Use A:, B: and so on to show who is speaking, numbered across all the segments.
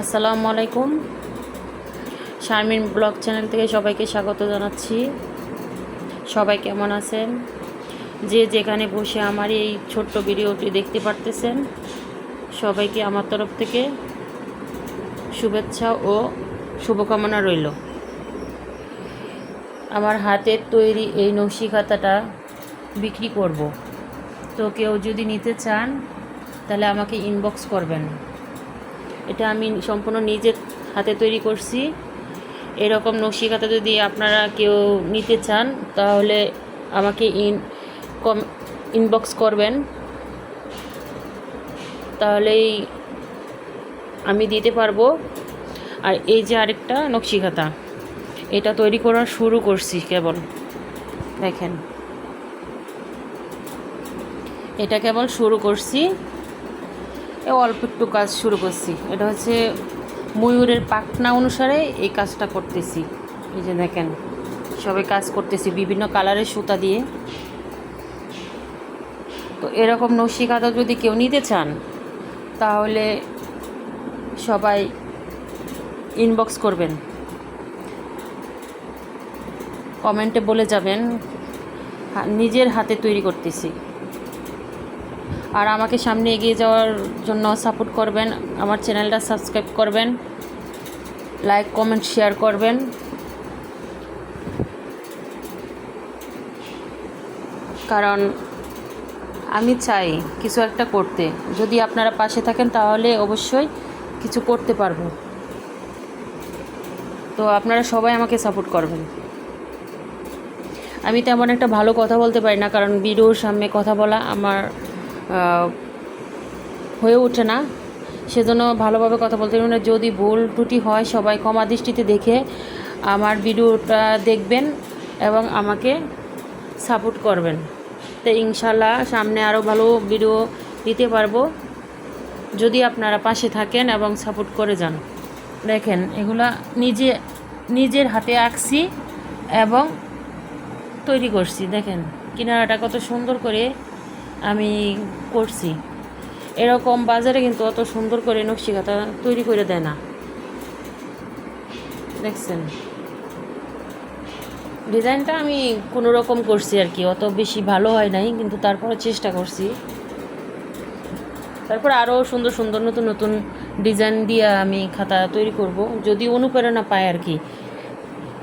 A: আসসালামু আলাইকুম। Sharmin blog channel থেকে সবাইকে স্বাগত জানাচ্ছি। সবাই কেমন আছেন? যে যেখানে বসে আমার এই ছোট্ট ভিডিওটি দেখতে পারতেছেন, সবাইকে আমার তরফ থেকে শুভেচ্ছা ও শুভকামনা রইল। আমার হাতের তৈরি এই নকশি খাতাটা বিক্রি করব। তো কেউ যদি নিতে চান, তাহলে আমাকে ইনবক্স করবেন। এটা আমি সম্পূর্ণ নিজের হাতে তৈরি করছি। এরকম নকশি খাতা যদি আপনারা কেউ নিতে চান, তাহলে আমাকে ইন কম ইনবক্স করবেন। তাহলেই আমি দিতে পারব। আর এই যে আরেকটা নকশি খাতা এটা তৈরি করা শুরু করছি কেবল। দেখেন। এটা কেবল শুরু করছি। এ অল্প একটু কাজ শুরু করছি। এটা হচ্ছে ময়ূরের পাখনা অনুসারে এই কাজটা করতেছি। এই যে দেখেন সবাই কাজ করতেছি বিভিন্ন কালারের সুতা দিয়ে। তো এরকম নকশি যদি কেউ নিতে চান, তাহলে সবাই ইনবক্স করবেন। কমেন্টে বলে যাবেন নিজের হাতে তৈরি করতেছি। আর আমাকে সামনে এগিয়ে যাওয়ার জন্য সাপোর্ট করবেন, আমার চ্যানেলটা সাবস্ক্রাইব করবেন লাইক কমেন্ট শেয়ার করবেন। কারণ আমি চাই কিছু একটা করতে। যদি আপনারা পাশে থাকেন তাহলে অবশ্যই কিছু করতে পারব। তো আপনারা সবাই আমাকে সাপোর্ট করবেন। আমি তেমন একটা ভালো কথা বলতে পারি না, কারণ ভিডিওর সামনে কথা বলা আমার হয়ে ওঠে না। সেজন্য ভালোভাবে কথা বলতে পারি না। যদি ভুল ত্রুটি হয়, সবাই ক্ষমা দৃষ্টিতে দেখে আমার ভিডিওটা দেখবেন এবং আমাকে সাপোর্ট করবেন। তো ইনশাল্লাহ সামনে আরও ভালো ভিডিও দিতে পারব। যদি আপনারা পাশে থাকেন এবং সাপোর্ট করে যান। দেখেন, এগুলা নিজে, নিজের হাতে আঁকছি এবং তৈরি করছি। দেখেন, কিনারাটা কত সুন্দর করে আমি করছি। এরকম বাজারে কিন্তু অত সুন্দর করে নকশি কাঁথা তৈরি করে দেয় না। দেখছেন? ডিজাইনটা আমি কোনো রকম করছি আর কি, অত বেশি ভালো হয় নাই, কিন্তু তারপরে চেষ্টা করছি। তারপর আরও সুন্দর সুন্দর নতুন নতুন ডিজাইন দিয়ে আমি খাতা তৈরি করব, যদি অনুপ্রেরণা পাই আর কি।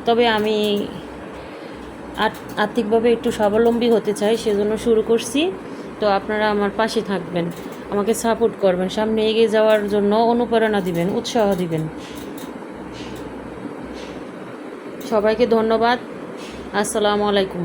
A: তবে আমি আর্থ- আর্থিকভাবে একটু স্বাবলম্বী হতে চাই, সেজন্য শুরু করছি। তো আপনারা আমার পাশে থাকবেন। আমাকে সাপোর্ট করবেন। সামনে এগিয়ে যাওয়ার জন্য অনুপ্রেরণা দিবেন, উৎসাহ দিবেন। সবাইকে ধন্যবাদ। আসসালামু আলাইকুম।